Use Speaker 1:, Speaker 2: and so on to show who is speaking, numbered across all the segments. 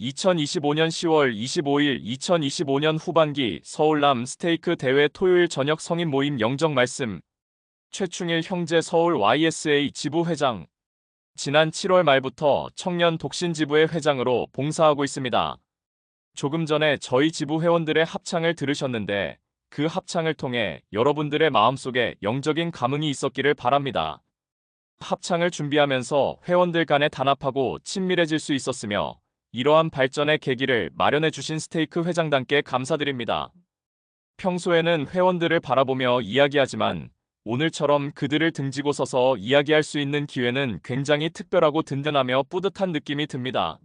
Speaker 1: 2025년 10월 25일 2025년 후반기 서울남 스테이크 대회 토요일 저녁 성인 모임 영정 말씀 최충일 형제 서울 YSA 지부 회장 지난 7월 말부터 청년 독신 지부의 회장으로 봉사하고 있습니다. 조금 전에 저희 지부 회원들의 합창을 들으셨는데 그 합창을 통해 여러분들의 마음속에 영적인 감흥이 있었기를 바랍니다. 합창을 준비하면서 회원들 간에 단합하고 친밀해질 수 있었으며 이러한 발전의 계기를 마련해 주신 스테이크 회장단께 감사드립니다. 평소에는 회원들을 바라보며 이야기하지만 오늘처럼 그들을 등지고 서서 이야기할 수 있는 기회는 굉장히 특별하고 든든하며 뿌듯한 느낌이 듭니다.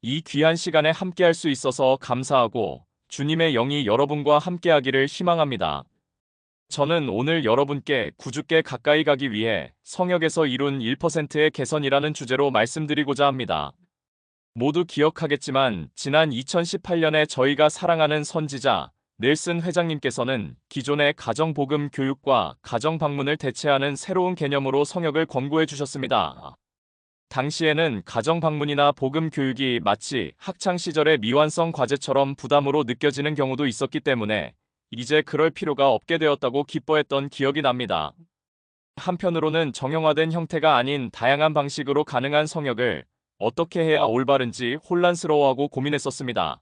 Speaker 1: 이 귀한 시간에 함께할 수 있어서 감사하고 주님의 영이 여러분과 함께하기를 희망합니다. 저는 오늘 여러분께 구주께 가까이 가기 위해 성역에서 이룬 1%의 개선이라는 주제로 말씀드리고자 합니다. 모두 기억하겠지만 지난 2018년에 저희가 사랑하는 선지자 넬슨 회장님께서는 기존의 가정복음 교육과 가정방문을 대체하는 새로운 개념으로 성역을 권고해 주셨습니다. 당시에는 가정방문이나 복음 교육이 마치 학창시절의 미완성 과제처럼 부담으로 느껴지는 경우도 있었기 때문에 이제 그럴 필요가 없게 되었다고 기뻐했던 기억이 납니다. 한편으로는 정형화된 형태가 아닌 다양한 방식으로 가능한 성역을 어떻게 해야 올바른지 혼란스러워하고 고민했었습니다.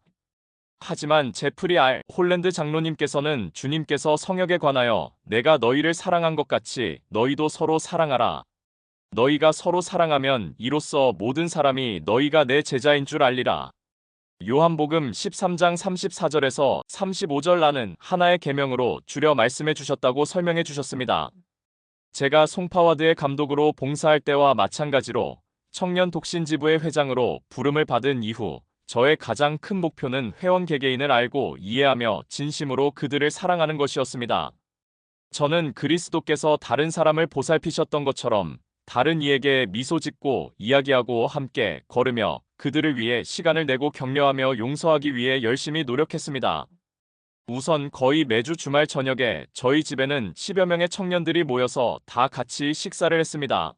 Speaker 1: 하지만 제프리 알 홀랜드 장로님께서는 주님께서 성역에 관하여 내가 너희를 사랑한 것 같이 너희도 서로 사랑하라. 너희가 서로 사랑하면 이로써 모든 사람이 너희가 내 제자인 줄 알리라. 요한복음 13장 34절에서 35절 나는 하나의 계명으로 줄여 말씀해 주셨다고 설명해 주셨습니다. 제가 송파와드의 감독으로 봉사할 때와 마찬가지로 청년 독신지부의 회장으로 부름을 받은 이후 저의 가장 큰 목표는 회원 개개인을 알고 이해하며 진심으로 그들을 사랑하는 것이었습니다. 저는 그리스도께서 다른 사람을 보살피셨던 것처럼 다른 이에게 미소 짓고 이야기하고 함께 걸으며 그들을 위해 시간을 내고 격려하며 용서하기 위해 열심히 노력했습니다. 우선 거의 매주 주말 저녁에 저희 집에는 10여 명의 청년들이 모여서 다 같이 식사를 했습니다.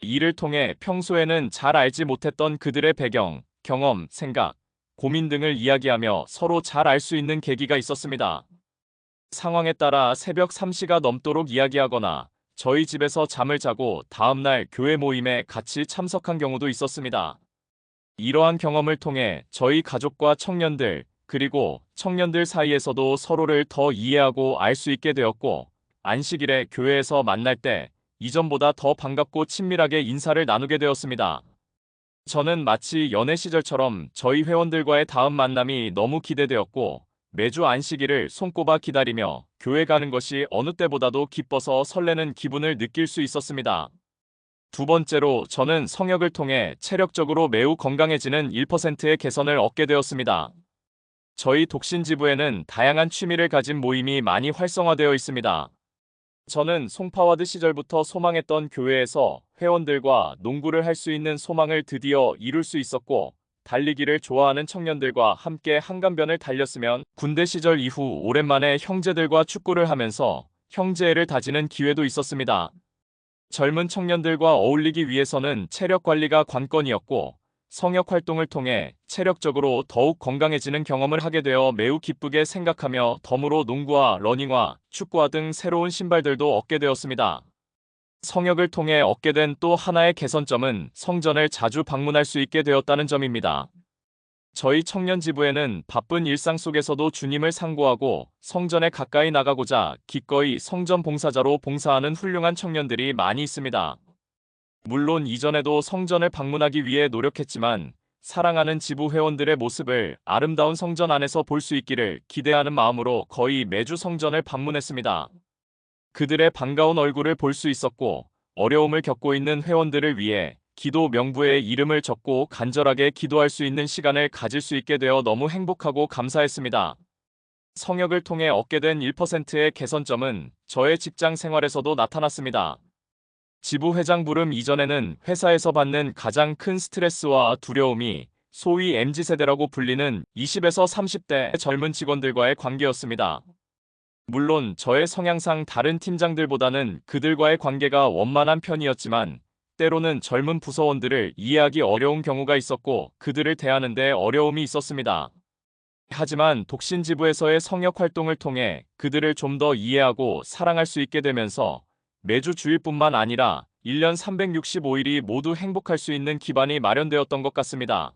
Speaker 1: 이를 통해 평소에는 잘 알지 못했던 그들의 배경, 경험, 생각, 고민 등을 이야기하며 서로 잘 알 수 있는 계기가 있었습니다. 상황에 따라 새벽 3시가 넘도록 이야기하거나 저희 집에서 잠을 자고 다음날 교회 모임에 같이 참석한 경우도 있었습니다. 이러한 경험을 통해 저희 가족과 청년들, 그리고 청년들 사이에서도 서로를 더 이해하고 알 수 있게 되었고, 안식일에 교회에서 만날 때 이전보다 더 반갑고 친밀하게 인사를 나누게 되었습니다. 저는 마치 연애 시절처럼 저희 회원들과의 다음 만남이 너무 기대되었고, 매주 안식일을 손꼽아 기다리며 교회 가는 것이 어느 때보다도 기뻐서 설레는 기분을 느낄 수 있었습니다. 두 번째로 저는 성역을 통해 체력적으로 매우 건강해지는 1%의 개선을 얻게 되었습니다. 저희 독신지부에는 다양한 취미를 가진 모임이 많이 활성화되어 있습니다. 저는 송파와드 시절부터 소망했던 교회에서 회원들과 농구를 할 수 있는 소망을 드디어 이룰 수 있었고, 달리기를 좋아하는 청년들과 함께 한강변을 달렸으면 군대 시절 이후 오랜만에 형제들과 축구를 하면서 형제애를 다지는 기회도 있었습니다. 젊은 청년들과 어울리기 위해서는 체력 관리가 관건이었고 성역 활동을 통해 체력적으로 더욱 건강해지는 경험을 하게 되어 매우 기쁘게 생각하며 덤으로 농구와 러닝화, 축구화 등 새로운 신발들도 얻게 되었습니다. 성역을 통해 얻게 된 또 하나의 개선점은 성전을 자주 방문할 수 있게 되었다는 점입니다. 저희 청년 지부에는 바쁜 일상 속에서도 주님을 상고하고 성전에 가까이 나가고자 기꺼이 성전 봉사자로 봉사하는 훌륭한 청년들이 많이 있습니다. 물론 이전에도 성전을 방문하기 위해 노력했지만 사랑하는 지부 회원들의 모습을 아름다운 성전 안에서 볼 수 있기를 기대하는 마음으로 거의 매주 성전을 방문했습니다. 그들의 반가운 얼굴을 볼 수 있었고 어려움을 겪고 있는 회원들을 위해 기도 명부에 이름을 적고 간절하게 기도할 수 있는 시간을 가질 수 있게 되어 너무 행복하고 감사했습니다. 성역을 통해 얻게 된 1%의 개선점은 저의 직장 생활에서도 나타났습니다. 지부 회장 부름 이전에는 회사에서 받는 가장 큰 스트레스와 두려움이 소위 MZ세대라고 불리는 20에서 30대 젊은 직원들과의 관계였습니다. 물론 저의 성향상 다른 팀장들보다는 그들과의 관계가 원만한 편이었지만 때로는 젊은 부서원들을 이해하기 어려운 경우가 있었고 그들을 대하는데 어려움이 있었습니다. 하지만 독신지부에서의 성역 활동을 통해 그들을 좀 더 이해하고 사랑할 수 있게 되면서 매주 주일뿐만 아니라 1년 365일이 모두 행복할 수 있는 기반이 마련되었던 것 같습니다.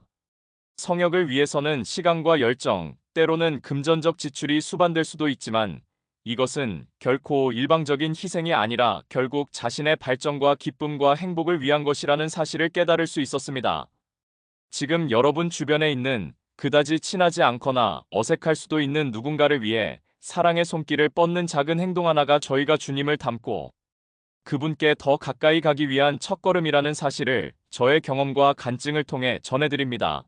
Speaker 1: 성역을 위해서는 시간과 열정, 때로는 금전적 지출이 수반될 수도 있지만 이것은 결코 일방적인 희생이 아니라 결국 자신의 발전과 기쁨과 행복을 위한 것이라는 사실을 깨달을 수 있었습니다. 지금 여러분 주변에 있는 그다지 친하지 않거나 어색할 수도 있는 누군가를 위해 사랑의 손길을 뻗는 작은 행동 하나가 저희가 주님을 닮고 그분께 더 가까이 가기 위한 첫걸음이라는 사실을 저의 경험과 간증을 통해 전해드립니다.